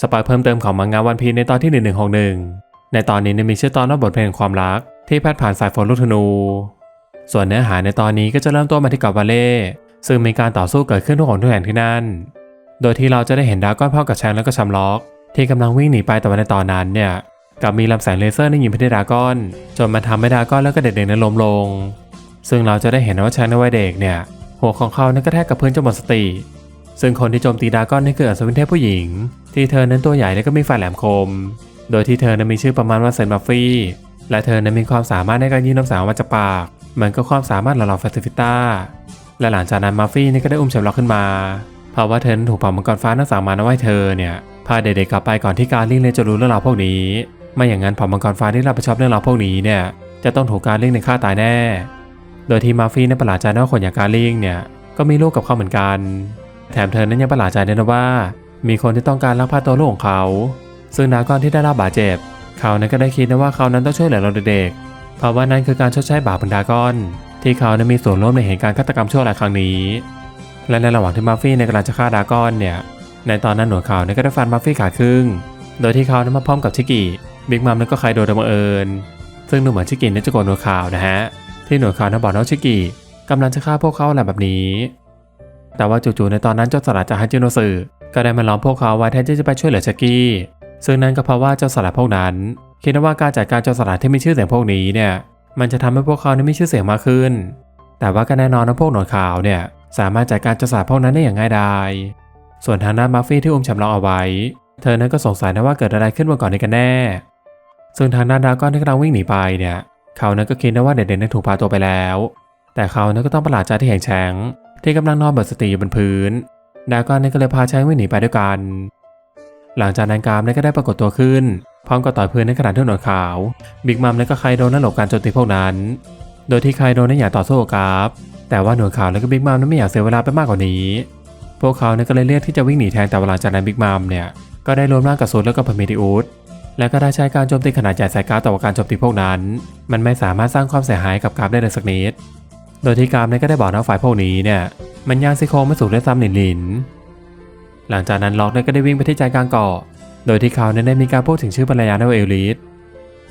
สปอยเพิ่มเติมของมังงะวันพีในตอนที่ 1161 ในตอนนี้เนี่ยมีชื่อตอนว่าบทเพลงความรัก ที่แพทย์ผ่านสายฝนลูกธนู ส่วนเนื้อหาในตอนนี้ก็จะเริ่มต้นมาที่เกาะวาเล่ซึ่งมีการต่อสู้เกิดขึ้นทุกคนทุกแห่งที่นั่น โดยที่เราจะได้เห็นดาก้อนพ่อกับแชงแล้วก็ชัมล็อก ที่กำลังวิ่งหนีไปแต่ว่าในตอนนั้นเนี่ยกับมีลำแสงเลเซอร์นี่ยิงไปที่ดาก้อน จนมันทำให้ดาก้อนแล้วก็เด็กๆนั้นล้มลง ซึ่งเราจะได้เห็นว่าแชงในวัยเด็กเนี่ยหัวของเขานั้นกระแทกกับพื้นจนหมดสติ ซึ่งคนที่โจมตีดาก้อนนี่คืออัศวินเทพผู้หญิง ที่เธอนั้นตัวใหญ่และก็มีไฟแหลมคม โดยที่เธอนั้นมีชื่อประมาณว่าเซนบัฟฟี่ และเธอนั้นมีความสามารถในการยิงน้ำสาวมาจากปากเหมือนกับความสามารถหล่าๆแฟติฟิต้า และหลังจากนั้นมาฟี่นี่ก็ได้อุ้มแชมล็อกขึ้นมา เพราะว่าเธอถูกเผ่ามังกรฟ้าทั้งสามมาเอาไว้เธอเนี่ยพาเด็กๆกลับไปก่อนที่การลิงเลยจะรู้เรื่องราวพวกนี้ ไม่อย่างนั้นเผ่ามังกรฟ้าที่รับผิดชอบเรื่องราวพวกนี้เนี่ยจะต้องถูกการลิงในฆ่าตายแน่ โดยที่มาฟี่นั้นประหลาดใจนะว่าคนอย่างการลิงเนี่ยก็มีลูกกับเขาเหมือนกัน แถมเธอนั้นยังประหลาดใจด้วยนะว่า มีคนที่ต้องการลักพาตัวลูกของเขา ซึ่งดรากอนที่ได้รับบาดเจ็บ เขานั้นก็ได้คิดนะว่าเขานั้นต้องช่วยเหลือเราเด็กๆเพราะว่านั่นคือการชดใช้บาปของดรากอน ที่เขานั้นมีส่วนร่วมในเหตุการณ์ฆาตกรรมชั่วร้ายครั้งนี้ และในระหว่างที่มาฟี่ในกำลังจะฆ่าดรากอนเนี่ย ในตอนนั้นหนวดเขานี่ยก็ได้ฟันมาฟี่ขาดครึ่ง โดยที่เขานั้นมาพร้อมกับชิกิบิ๊กมัมนั้นก็ใครโดยบังเอิญ ซึ่งดูเหมือนชิกินี่ยจะโกนหนวดขาวนะฮะที่หนวดขาวนั้นบอกน้องชิกิกำลังจะฆ่าพวกเขาอะไรแบบนี้ แต่ว่าจู่ๆในตอนนั้นเจ้าสลัดจากฮัจิโนสึก็ได้มาล้อมพวกเขาไว้แทนที่จะไปช่วยเหลือชิกิซึ่งนั่นก็เพราะว่าเจ้าสลัดพวกนั้น คิดว่าการจัดการเจ้าสลัดที่มีชื่อเสียงพวกนี้เนี่ยมันจะทำให้พวกเขานั้นมีชื่อเสียงมากขึ้น แต่ว่าก็แน่นอนนะพวกหนวดขาวเนี่ยสามารถจัดการเจ้าสลัดพวกนั้นได้อย่างง่ายดายส่วนทางด้านมาฟี่ที่อุ้มแชมป์ล็อกเอาไว้ เธอนั้นก็สงสัยนะว่าเกิดอะไรขึ้นมาก่อนนี้กันแน่ ซึ่งทางด้านดาก้อนที่กำลังวิ่งหนีไปเนี่ย เขานั้นก็คิดนะว่าเด็กๆนั้นถูกพาตัวไปแล้ว แต่เขานั้นก็ต้องประหลาดใจที่เห็นแชง ที่กำลังนอนหมดสติอยู่บนพื้น ดาก้อนนี่ก็เลยพาแชงวิ่งหนีไปด้วยกัน หลังจากนั้นกามนี่ก็ได้ปรากฏตัวขึ้น พร้อมกับต่อยพื้นในขณะที่หนวดขาว บิ๊กมัมและก็ไคโดนั้นหลบการโจมตีพวกนั้น โดยที่ไคโดนั้นอยากต่อสู้กับกราฟ แต่ว่าหนวดขาวและก็บิ๊กมัมนั้นไม่อยากเสียเวลาไปมากกว่านี้ พวกเขาเนี่ยก็เลยเลือกที่จะวิ่งหนีแทนแต่หลังจากนั้นบิ๊กมัมเนี่ยก็ได้รวมร่างกับซูดแล้วก็พาเมดิอุสและก็ได้ใช้การโจมตีขนาดใหญ่ใส่กาต่ว่าการโจมตีพวกนั้น มันไม่สามารถสร้างความเสียหายกับกราฟได้เลยสักนิด โดยที่กาฟเนี่ยก็ได้บอกนะฝ่ายพวกนี้เนี่ยมันย่างซี่โครงไม่สูงได้ซ้ำหลินหลิน หลังจากนั้นล็อกเนี่ยก็ได้วิ่งไปที่ใจกลางเกาะ โดยที่เขาเนี่ยได้มีการพูดถึงชื่อภรรยาในเอลลิส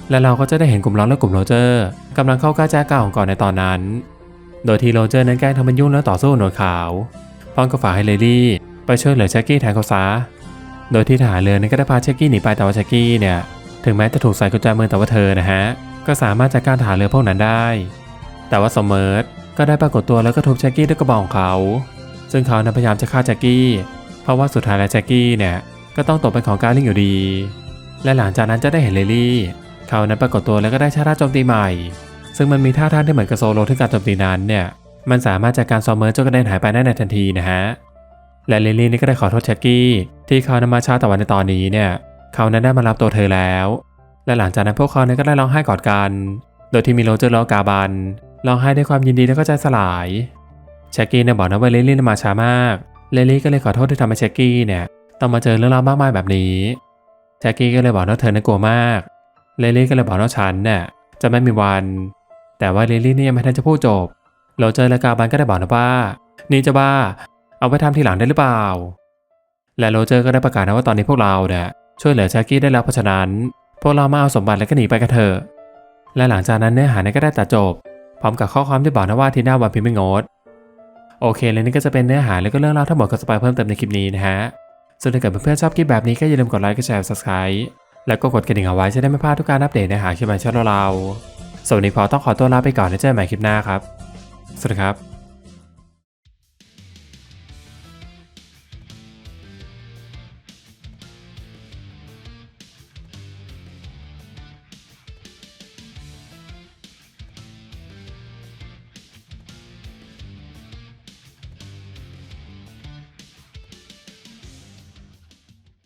และเราก็จะได้เห็นกลุ่มล็อกและกลุ่มโรเจอร์กำลังเข้าใกล้แจ้กาของเก่อนในตอนนั้น โดยที่โรเจอร์นั้นแกล้งทำเป็นยุ่งแล้วต่อสู้หนวดขาวพร้อมกับฝากให้เลลี่ไปช่วยเหลือแจ็คกี้แทนเขาซะโดยที่ทหารเรือนั้นก็ได้พาแจ็คกี้หนีไปแต่ว่าแจ็คกี้เนี่ยถึงแม้จะถูกใส่กุญแจมือแต่ว่าเธอนะฮะก็สามารถจัดการทหารเรือพวกนั้นได้ แต่ว่าสมเมิร์ ก็ได้ปรากฏตัวแล้วก็ทุบแจ็คกี้ด้วยกระบอกของเขา ซึ่งเขานั้นพยายามจะฆ่าแจ็คกี้ เพราะว่าสุดท้ายแล้วแจ็คกี้เนี่ยก็ต้องตกเป็นของการลิงอยู่ดี และหลังจากนั้นจะได้เห็นเลลี่ เขานั้นปรากฏตัวแล้วก็ได้ชาร์จโจมตีใหม่ ซึ่งมันมีท่าทางที่เหมือนกับโซโลที่การโจมตีนั้นเนี่ยมันสามารถจัดการซอมเมอร์จนกระเด็นหายไปได้ในทันทีนะฮะ และเลลี่นี่ก็ได้ขอโทษแจ็คกี้ที่เขานำมาช้าแต่วันในตอนนี้เนี่ยเขานั้นได้มารับตัวเธอแล้ว และหลังจากนั้นพวกเขาเนี่ยก็ได้ร้องไห้กอดกัน โดยที่มีโรเจอร์ละกาบัน ร้องไห้ด้วยความยินดีและก็ใจสลายแจ็คกี้เนี่ยบอกนะว่าเลลี่มาช้ามากเลลี่ก็เลยขอโทษที่ทำให้แจ็คกี้เนี่ยต้องมาเจอเรื่องราวมากมายแบบนี้แจ็คกี้ก็เลยบอกว่าเธอน่ากลัวมากเลลี่ก็เลยบอกว่าฉันเนี่ยจะไม่มีวัน แต่ว่าเลลี่เนี่ยังไม่ทันจะพูดจบโรเจอร์และกาบันก็ได้บอกนะว่านี่จะบ้า เอาไปทำทีหลังได้หรือเปล่า และโรเจอร์ก็ได้ประกาศนะว่าตอนนี้พวกเราเนี่ยช่วยเหลือแจ็คกี้ได้แล้วเพราะฉะนั้น พวกเรามาเอาสมบัติแล้วก็หนีไปกันเถอะและหลังจากนั้นเนื้อหาเนี่ยก็ได้ตัดจบ ร้อมกับข้อความที่บอกนะว่าทีหน้าวันพิมพ์ไม่งด โอเคและนี่ก็จะเป็นเนื้อหาแล้วก็เรื่องราวทั้งหมดของสปายเพิ่มเติมในคลิปนี้นะฮะส่วนถ้าเกิดเพื่อนๆชอบคลิปแบบนี้ก็อย่าลืมกดไลค์กดแชร์ subscribe แล้วก็กดกระดิ่งเอาไว้จะได้ไม่พลาดทุกการอัปเดตเนื้อหาคลิปใหม่ช่องเราส่วนวันนี้พอต้องขอตัวลาไปก่อนแล้วเจอกันใหม่คลิปหน้าครับสวัสดีครับ